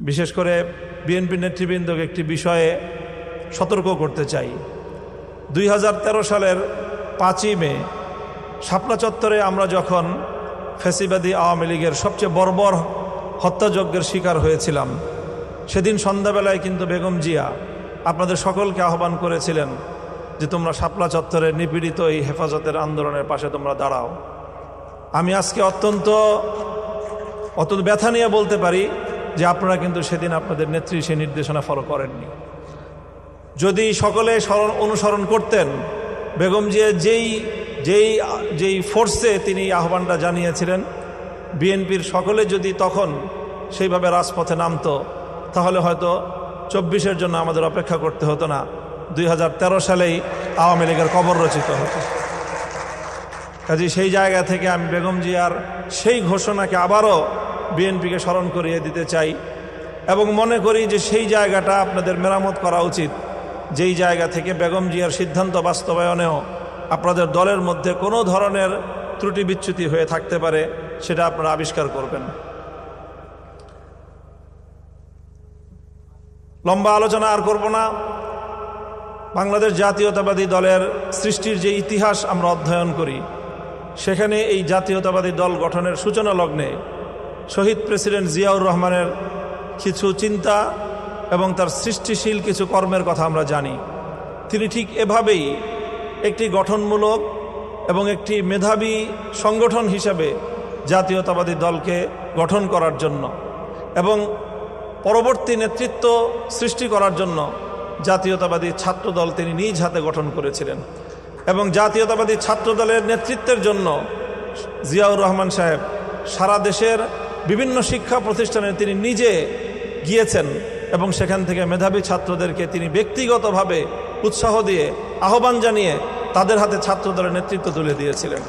বিশেষ করে বিএনপি নেতৃবৃন্দকে একটি বিষয়ে সতর্ক করতে চাই। দুই হাজার তেরো সালের পাঁচই মে, শাপলা চত্বরে আমরা যখন ফ্যাসিবাদী আওয়ামী লীগের সবচেয়ে বর্বর হত্যাযজ্ঞের শিকার হয়েছিলাম, সেদিন সন্ধ্যাবেলায় কিন্তু বেগম জিয়া আপনাদের সকলকে আহ্বান করেছিলেন যে তোমরা শাপলা চত্বরে নিপীড়িত এই হেফাজতের আন্দোলনের পাশে তোমরা দাঁড়াও। আমি আজকে অত্যন্ত অত্যন্ত ব্যথা নিয়ে বলতে পারি যে আপনারা কিন্তু সেদিন আপনাদের নেত্রী সেই নির্দেশনা ফলো করেননি। যদি সকলে স্মরণ, অনুসরণ করতেন, বেগম জিয়া যেই যেই যেই ফোর্সে তিনি আহ্বানটা জানিয়েছিলেন, বিএনপির সকলে যদি তখন সেইভাবে রাজপথে নামতো, তাহলে হয়তো চব্বিশের জন্য আমাদের অপেক্ষা করতে হতো না, দুই হাজার তেরো সালেই আওয়ামী লীগের কবর রচিত হতো। কাজে সেই জায়গা থেকে আমি বেগম জিয়ার সেই ঘোষণাকে আবারও বিএনপিকে স্মরণ করিয়ে দিতে চাই এবং মনে করি যে সেই জায়গাটা আপনাদের মেরামত করা উচিত। যেই জায়গা থেকে বেগম জিয়ার সিদ্ধান্ত বাস্তবায়নেও আপনাদের দলের মধ্যে কোনো ধরনের ত্রুটি বিচ্যুতি হয়ে থাকতে পারে, সেটা আপনারা আবিষ্কার করবেন। লম্বা আলোচনা আর করব না। বাংলাদেশ জাতীয়তাবাদী দলের সৃষ্টির যে ইতিহাস আমরা অধ্যয়ন করি, সেখানে এই জাতীয়তাবাদী দল গঠনের সূচনা লগ্নে শহীদ প্রেসিডেন্ট জিয়াউর রহমানের কিছু চিন্তা এবং তার সৃষ্টিশীল কিছু কর্মের কথা আমরা জানি। তিনি ঠিক এভাবেই একটি গঠনমূলক এবং একটি মেধাবী সংগঠন হিসাবে জাতীয়তাবাদী দলকে গঠন করার জন্য এবং পরবর্তী নেতৃত্ব সৃষ্টি করার জন্য জাতীয়তাবাদী ছাত্রদল তিনি নিজ হাতে গঠন করেছিলেন এবং জাতীয়তাবাদী ছাত্রদলের নেতৃত্বের জন্য জিয়াউর রহমান সাহেব সারা দেশের বিভিন্ন শিক্ষা প্রতিষ্ঠানে তিনি নিজে গিয়েছেন এবং সেখান থেকে মেধাবী ছাত্রদেরকে তিনি ব্যক্তিগতভাবে উৎসাহ দিয়ে আহ্বান জানিয়ে তাদের হাতে ছাত্রদের নেতৃত্ব তুলে দিয়েছিলেন।